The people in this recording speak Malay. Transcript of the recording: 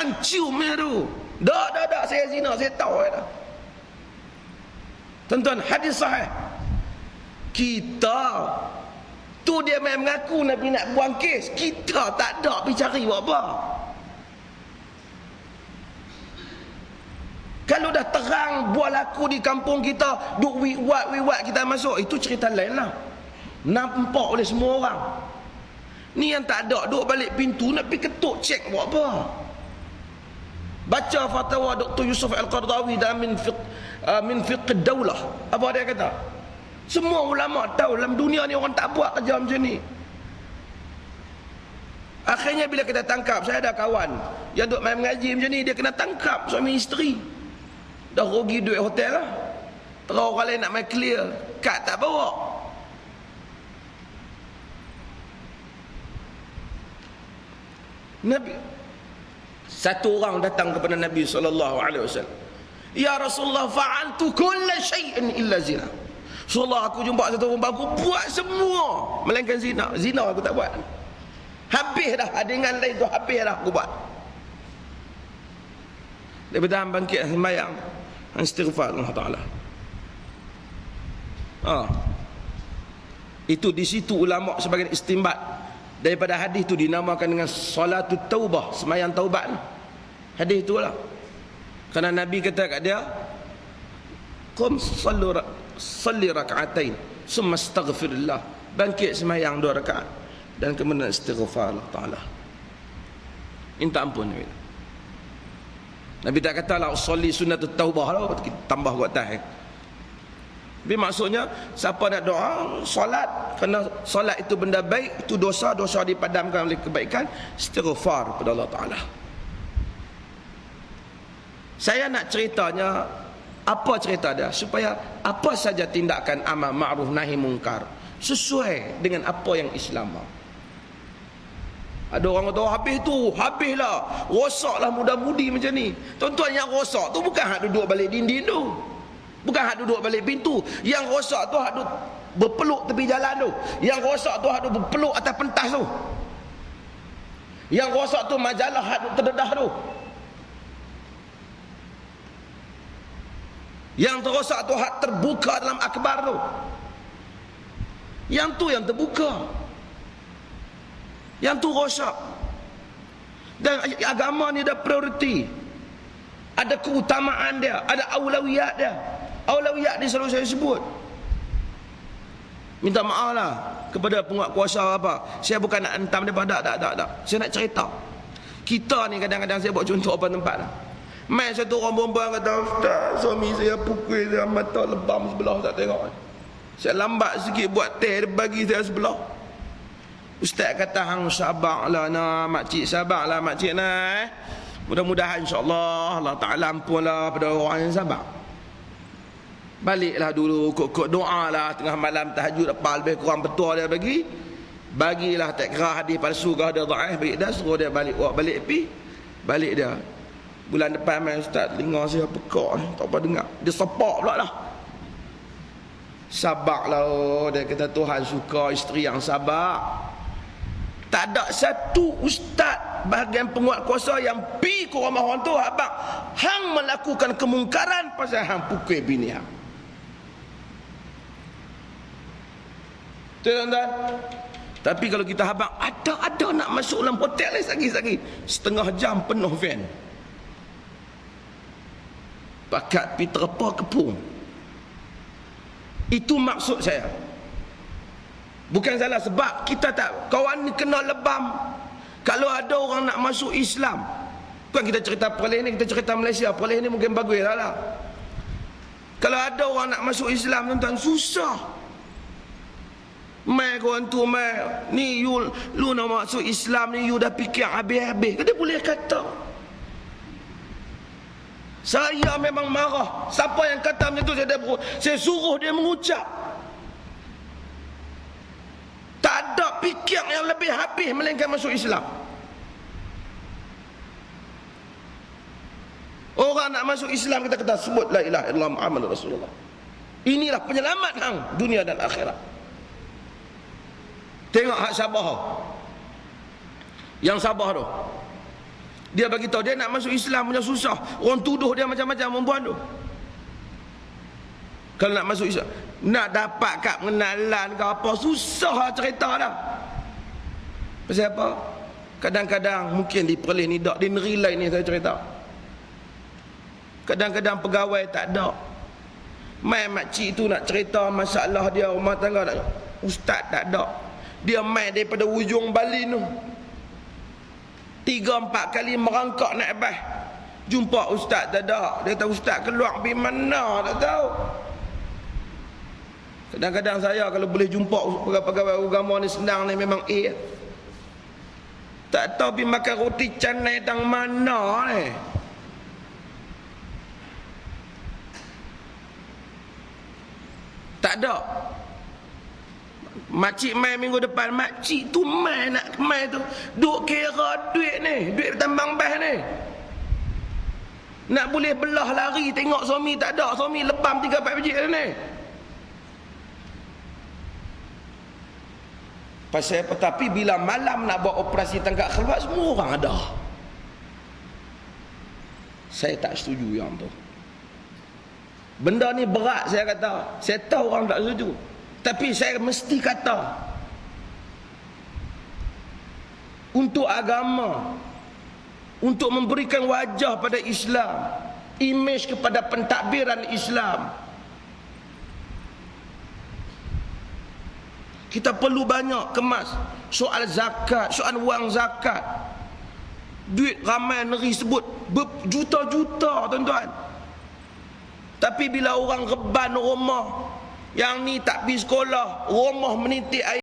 Hancur punya tu. Dak, dak, dak. Saya zina. Saya tahu. Ya, Tuan-tuan, hadis sahih. Kita tu dia main mengaku Nabi nak buang kes. Kita tak ada pergi cari buat apa. Kalau dah terang buat laku di kampung kita, duk wiwat wiwat kita masuk, itu cerita lain lah. Nampak oleh semua orang. Ni yang tak ada, duk balik pintu nak pergi ketuk cek buat apa. Baca fatwa Dr. Yusuf Al-Qardawi dalam min fiqh, uh, min fiqh daulah. Apa dia kata? Semua ulama tahu dalam dunia ni orang tak buat kerja macam ni. Akhirnya bila kita tangkap, saya ada kawan yang duk main mengaji macam ni, dia kena tangkap suami isteri. Dah rugi duit hotel lah. Terus orang lain nak main clear. Kad tak bawa. Nabi satu orang datang kepada Nabi sallallahu alaihi wasallam. Ya Rasulullah fa'altu kull shay'in illa zina. Rasulullah aku jumpa satu perempuan aku buat semua melainkan zina. Zina aku tak buat. Habis dah dengan lain tu habis dah aku buat. Daripada bangkit sembahyang istighfar Allah Taala. Ha. Itu di situ ulama sebagai istimbat daripada hadis tu dinamakan dengan solatut taubah, sembahyang taubat. Hadis itulah. Karena Nabi kata kat dia, "Qum sallu salli rak'atain, summa astaghfirullah." Bangkit sembahyang dua rakaat dan kemudian istighfar Allah Taala. Minta ampun Nabi. Nabi tak kata lah usolli sunnatut taubah lah tambah buat tahir. Tapi maksudnya siapa nak doa solat kerana solat itu benda baik itu dosa dosa dipadamkan oleh kebaikan istighfar kepada Allah Taala. Saya nak ceritanya apa cerita dia supaya apa saja tindakan amal ma'ruf nahi mungkar sesuai dengan apa yang Islam. Ada orang kata oh, habis tu, habislah. Rosaklah muda-mudi macam ni. Tuan-tuan yang rosak tu bukan hak duduk balik dinding tu. Bukan hak duduk balik pintu. Yang rosak tu hak duduk berpeluk tepi jalan tu. Yang rosak tu hak duduk berpeluk atas pentas tu. Yang rosak tu majalah hak duduk terdedah tu. Yang terosak tu hak terbuka dalam akbar tu. Yang tu yang terbuka. Yang tu rosak. Dan agama ni ada prioriti. Ada keutamaan dia, ada aulawiyat dia. Aulawiyat ni selalu saya sebut. Minta maaf lah kepada penguat kuasa apa. Saya bukan nak entam dia tak, tak, tak, tak. Saya nak cerita. Kita ni kadang-kadang saya buat contoh apa tempat lah. Main satu orang perempuan kata, Ustaz, suami saya pukul saya mata lebam sebelah, tak tengok. Saya lambat sikit buat teh, bagi saya sebelah. Ustaz kata hang sabarlah nak makcik sabarlah makcik nak eh. Mudah-mudahan insya-Allah Allah Taala ampunlah pada orang yang sabar. Baliklah dulu kok-kok doalah tengah malam tahajud apa lebih kurang betul dia bagi. Bagilah tak kira hadis palsu ke ada dhaif baik dah suruh dia balik buat balik pi. Balik dia. Bulan depan mai ustaz dengar saya pekak tak apa dengar. Dia sepak pula lah. Sabarlah oh, dia kata Tuhan suka isteri yang sabar. Tak ada satu ustaz bahagian penguat kuasa yang pi ke rumah orang tu abang hang melakukan kemungkaran pasal hang pukul bini hang. Tuan-tuan. Tapi kalau kita habang ada ada nak masuk dalam hotel lagi lagi setengah jam penuh van. Pakat pi terpa kepung. Itu maksud saya. Bukan salah sebab kita tak kawan ni kena lebam. Kalau ada orang nak masuk Islam, bukan kita cerita perleh ni, kita cerita Malaysia. Perleh ni mungkin bagus lah, lah. Kalau ada orang nak masuk Islam, tuan-tuan, susah. Mai kawan tu, mai. Ni, you, lu nak masuk Islam ni, you dah fikir habis-habis. Dia boleh kata. Saya memang marah. Siapa yang kata macam tu, saya, saya suruh dia mengucap. Tak ada fikir yang lebih habis melainkan masuk Islam. Orang nak masuk Islam kita kata sebut la ilaha illallah Muhammad Rasulullah. Inilah penyelamat hang dunia dan akhirat. Tengok hak Sabah. Yang Sabah tu. Dia bagi tahu dia nak masuk Islam punya susah. Orang tuduh dia macam-macam perempuan tu. Kalau nak masuk Islam, nak dapat kad pengenalan ke apa susah lah cerita dah. Pasal apa? Kadang-kadang mungkin di perlis ni dak di negeri lain ni saya cerita. Kadang-kadang pegawai tak ada. Mai makcik tu nak cerita masalah dia rumah tangga tak Ustaz tak ada. Dia mai daripada ujung Bali tu. Tiga empat kali merangkak naik bas. Jumpa ustaz tak ada. Dia tahu ustaz keluar pergi mana tak tahu. Kadang-kadang saya kalau boleh jumpa pegawai agama ni senang ni memang A. Tak tahu pergi makan roti canai tang mana ni. Tak ada. Makcik mai minggu depan Makcik tu mai nak mai tu. Duk kira duit ni Duit tambang bas ni. Nak boleh belah lari Tengok suami tak ada Suami lebam 3-4 biji ni Pasal apa? Tapi bila malam nak buat operasi tangkap keluar Semua orang ada. Saya tak setuju yang tu. Benda ni berat saya kata. Saya tahu orang tak setuju tapi saya mesti kata untuk agama untuk memberikan wajah pada Islam, imej kepada pentadbiran Islam. Kita perlu banyak kemas soal zakat, soal wang zakat. Duit ramai negeri sebut berjuta-juta tuan-tuan. Tapi bila orang reban rumah yang ni tak pergi sekolah, rumah menitik air